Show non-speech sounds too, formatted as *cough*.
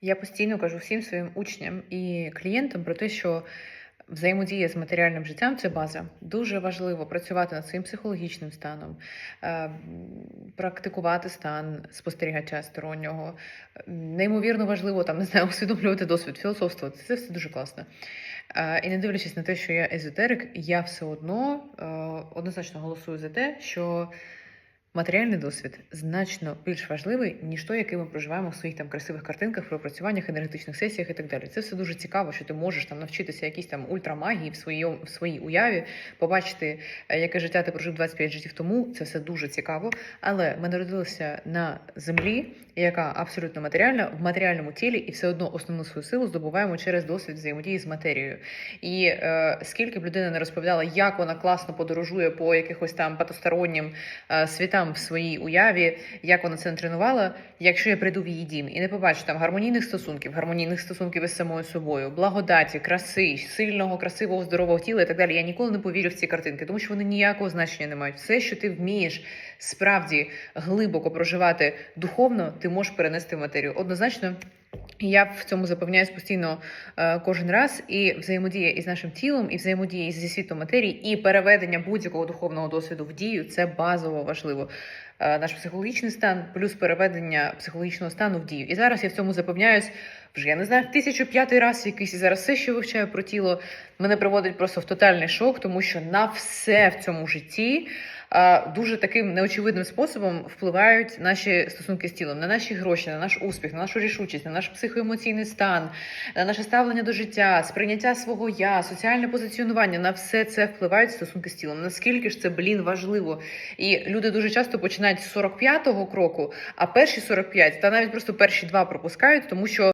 Я постійно кажу всім своїм учням і клієнтам про те, що взаємодія з матеріальним життям це база. Дуже важливо працювати над своїм психологічним станом, е, практикувати стан спостерігача стороннього. Неймовірно важливо там не знаю, *laughs* усвідомлювати досвід, філософствувати. Це все дуже класно. Е, І не дивлячись на те, що я езотерик, я все одно е, однозначно голосую за те, що матеріальний досвід значно більш важливий, ніж той, який ми проживаємо в своїх там красивих картинках, пропрацюваннях, енергетичних сесіях і так далі. Це все дуже цікаво, що ти можеш там навчитися якійсь там ультрамагії в своїй, в своїй уяві, побачити, е, яке життя ти прожив 25 життів тому. Це все дуже цікаво. Але ми народилися на землі, яка абсолютно матеріальна, в матеріальному тілі, і все одно основну свою силу здобуваємо через досвід взаємодії з матерією. І е, скільки б людина не розповідала, як вона класно подорожує по якихось там потустороннім е, світам в своїй уяві, як вона це тренувала, якщо я прийду в її дім і не побачу там гармонійних стосунків, гармонійних стосунків із самою собою, благодаті, краси, сильного, красивого, здорового тіла і так далі, я ніколи не повірю в ці картинки, тому що вони ніякого значення не мають. Все, що ти вмієш справді глибоко проживати духовно, ти можеш перенести в матерію. Однозначно. Я в цьому запевняюсь постійно е, кожен раз, і взаємодія із нашим тілом, і взаємодія зі світом матерії, і переведення будь-якого духовного досвіду в дію це базово важливо. Е, наш психологічний стан плюс переведення психологічного стану в дію. І зараз я в цьому запевняюсь вже я не знаю, тисячу п'ятий раз якийсь зараз все, що вивчаю про тіло, мене приводить просто в тотальний шок, тому що на все в цьому житті. е, Дуже таким неочевидним способом впливають наші стосунки з тілом, на наші гроші, на наш успіх, на нашу рішучість, на наш психоемоційний стан, на наше ставлення до життя, сприйняття свого я, соціальне позиціонування. На все це впливають стосунки з тілом. Наскільки ж це блін важливо? І люди дуже часто починають з 45-го кроку, а перші 45, та навіть просто перші два пропускають, тому що